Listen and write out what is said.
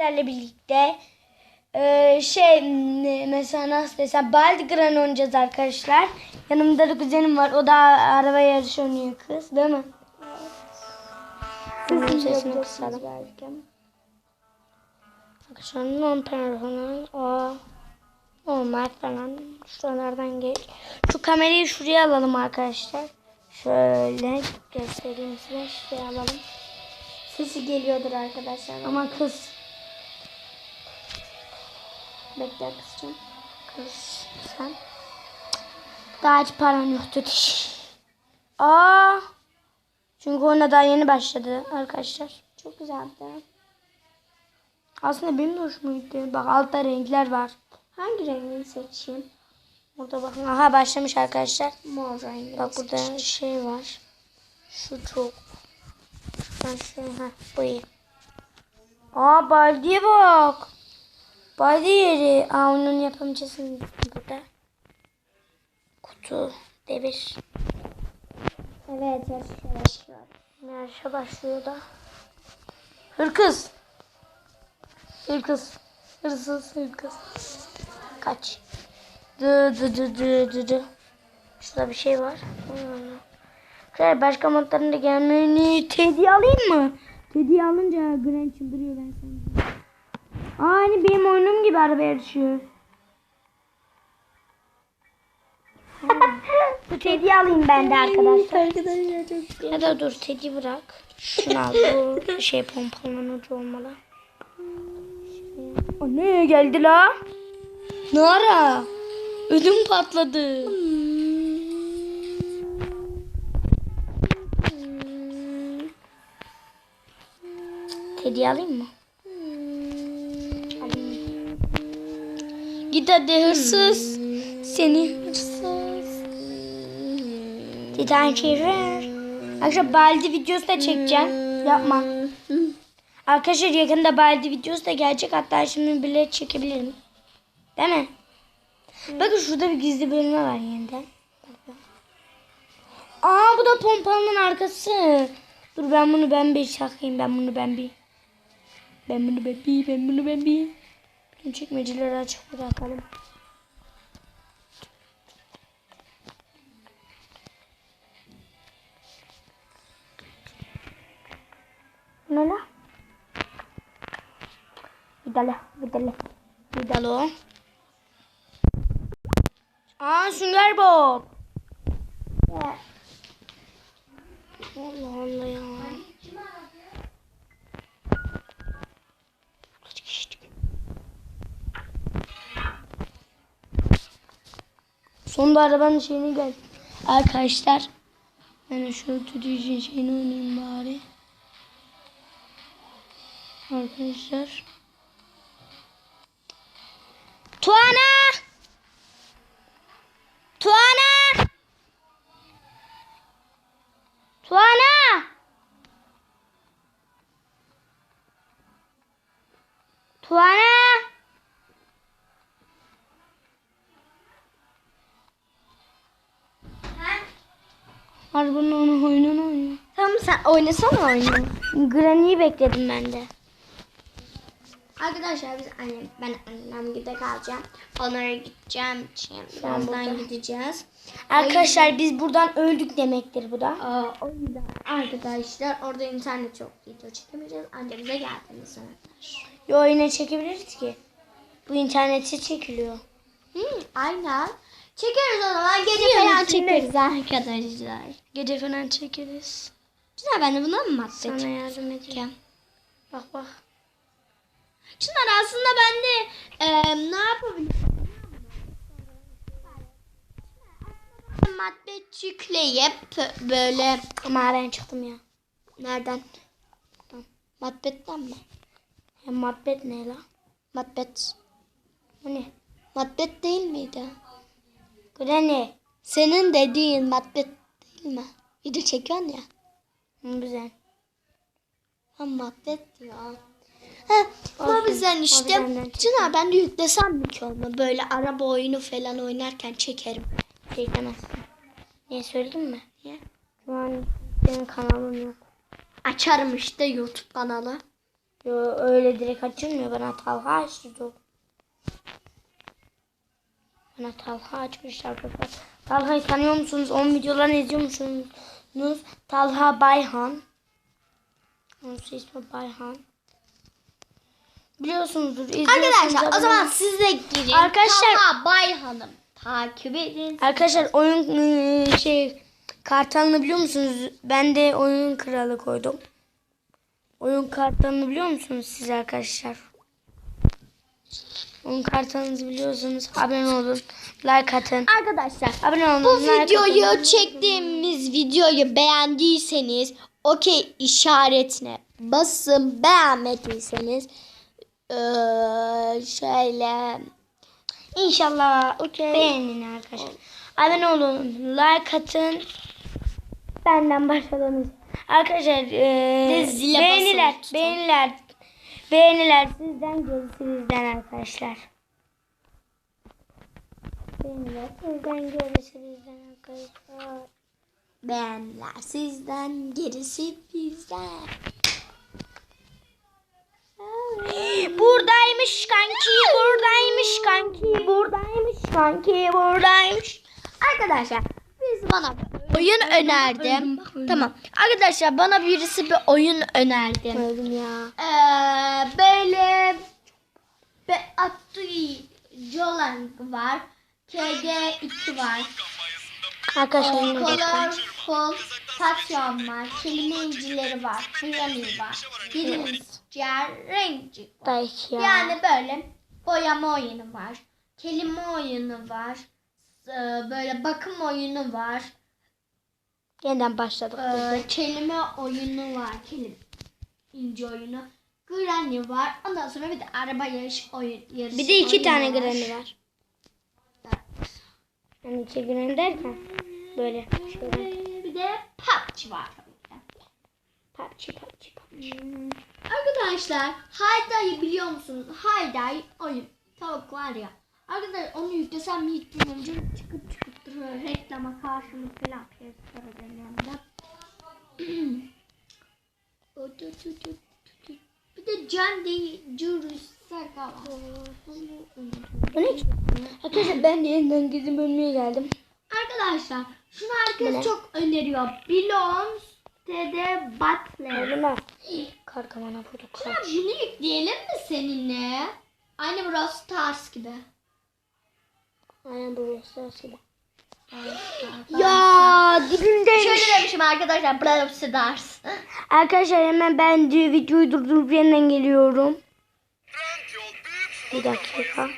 sizlerle birlikte e, şey mesela nasıl desem Baldigran oynayacağız arkadaşlar. Yanımda da kuzenim var. O da araba yarışı oynuyor kız. Değil mi? Onun sesini kısalım. Arkadaşlar non falan. O normal falan. Şuralardan geç. Şu kamerayı şuraya alalım arkadaşlar. Şöyle göstereyim size. Şuraya alalım. Sesi geliyordur arkadaşlar. Ama kız Bekle kızcığım. Kız sen. Daha hiç param yoktu. Aa. Çünkü ona daha yeni başladı arkadaşlar. Çok güzeldi. Aslında benim de hoşuma gitti. Bak altta renkler var. Hangi rengini seçeyim? Burada bakın. Aha başlamış arkadaşlar. Mor rengi. Bak burada şey var. Şu çok. Ben şu ha bu iyi. Aa baldiye bak. Baldi yeri. Aa onun yapımcısı burada. Kutu. Devir. Evet yarışıyor yarışıyor. Yarışa başlıyor da. Hırkız. Hırkız. Hırsız hırkız. Kaç. Dı dı dı dı dı dı. Şurada bir şey var. Şöyle başka modlarında gelmeni Teddy alayım mı? Teddy alınca Gren çıldırıyor ben sana. Aa hani benim oyunum gibi araba yarışıyor. Bu Teddy alayım ben de arkadaşlar. Arkadaşlar çok Ya da dur Teddy bırak. Şunu al. Bu şey pompalanıcı olmalı. O ne geldi la? Nara. Ödüm patladı. Teddy alayım mı? Git hadi hırsız. Seni hırsız. Titan çevir. Arkadaşlar baldi videosu da çekeceğim. Yapma. Arkadaşlar yakında baldi videosu da gelecek. Hatta şimdi bile çekebilirim. Değil mi? Bakın şurada bir gizli bölme var yeniden. Aa bu da pompanın arkası. Dur ben bunu ben bir çakayım. Ben bunu ben bir. Ben bunu ben bir. Ben bunu ben bir. Bütün çekmeceleri açık bırakalım. Ne la? Vidala, vidala. Vidalo. Aa Sünger Bob. Allah Allah ya. Sonunda arabanın şeyini gel. Arkadaşlar. Ben şu tutucu şeyini oynayayım bari. Arkadaşlar. Tuana! Arabanın onu oyununu oynuyor. Tamam sen oynasana oyunu. Granny'yi bekledim ben de. Arkadaşlar biz annem, ben annem gide kalacağım. Onlara gideceğim. Birazdan gideceğiz. Arkadaşlar biz buradan öldük demektir bu da. Aa, o yüzden arkadaşlar orada internet çok video çekemeyeceğiz. Anca bize geldiğiniz sanatlar. Yo yine çekebiliriz ki. Bu interneti çekiliyor. Hmm, aynen. Çekeriz o zaman. Gece falan çekeriz arkadaşlar. Gece falan çekeriz. Çınar ben de buna mı madde Sana yardım edeceğim. Bak bak. Çınar aslında ben de e, ne yapabilirim? Madde yükleyip böyle ben çıktım ya. nereden? Matbetten mi? Ya muhabbet ne la? Matbet. Bu ne? Matbet değil miydi? Granny. Senin dediğin matbet değil mi? Video çekiyorsun ya. Hı, güzel. Ha matbet ya. Ha, O işte. bizden Çınar ben de yüklesem mi ki onu? Böyle araba oyunu falan oynarken çekerim. Çekemezsin. Niye söyledim mi? Niye? Şu an benim kanalım yok. Açarım işte YouTube kanalı. Yo, öyle direkt açılmıyor. Bana Talha açtı. Bana Talha açmış arkadaşlar. Talha'yı tanıyor musunuz? Onun videolarını izliyor musunuz? Talha Bayhan. Onun ismi Bayhan. Biliyorsunuzdur. Arkadaşlar o zaman siz de girin. Arkadaşlar- Talha Bay Hanım takip edin. Arkadaşlar oyun ıı, şey kartalını biliyor musunuz? Ben de oyun kralı koydum. Oyun kartalını biliyor musunuz siz arkadaşlar? Oyun kartalınızı biliyorsunuz. Abone olun. Like atın. Arkadaşlar Abone olun. bu like videoyu atın. çektiğimiz videoyu beğendiyseniz okey işaretine basın beğenmediyseniz eee, şöyle İnşallah okey. Beğenin arkadaşlar. Abone olun. Like atın. Benden başlayalım. Arkadaşlar zile beğeniler, tutun. beğeniler, beğeniler sizden arkadaşlar. Beğeniler sizden arkadaşlar. beğenler sizden gerisi. Buradaymış kanki, buradaymış kanki, buradaymış kanki, buradaymış. Arkadaşlar biz bana oyun önerdi. Tamam. Arkadaşlar bana birisi bir oyun önerdi. Öldüm ya. Ee, böyle be Atı Jolang var. KG2 var. Arkadaşlar yine bakın. Colorful Passion var. Kelime incileri var. Granny var. Birinci renci var. Yani böyle boyama oyunu var. Kelime oyunu var. Ee, Böyle bakım oyunu var. Yeniden başladık. Ee, kelime oyunu var. Kelime ince oyunu. Granny var. Ondan sonra bir de araba yarış oyun yarışı Bir de iki oyunu tane var. granny var. Yani iki granny derken böyle şöyle. Bir de PUBG var ki. Patçı patçı patçı. Arkadaşlar Hayda'yı biliyor musunuz? Hayday oyun. Tavuk var ya. Arkadaşlar onu yüklesem mi hiç bilmiyorum. Çıkıp çıkıp. Reklama karşımız falan piyasada yanımda. Bir de Can ne ki? Arkadaşlar ben de yeniden gizli bölmeye geldim. Arkadaşlar şunu herkes ne? çok öneriyor. Belongs Dede Butler. Karkamana Ya kaç. bunu yükleyelim mi seninle? Aynı Brawl Stars gibi. Aynen bu sırasıyla. Ya Ya dibimdeymiş. şöyle demişim arkadaşlar Brawl Stars. Arkadaşlar hemen ben de videoyu durdurup yeniden geliyorum. Bir dakika.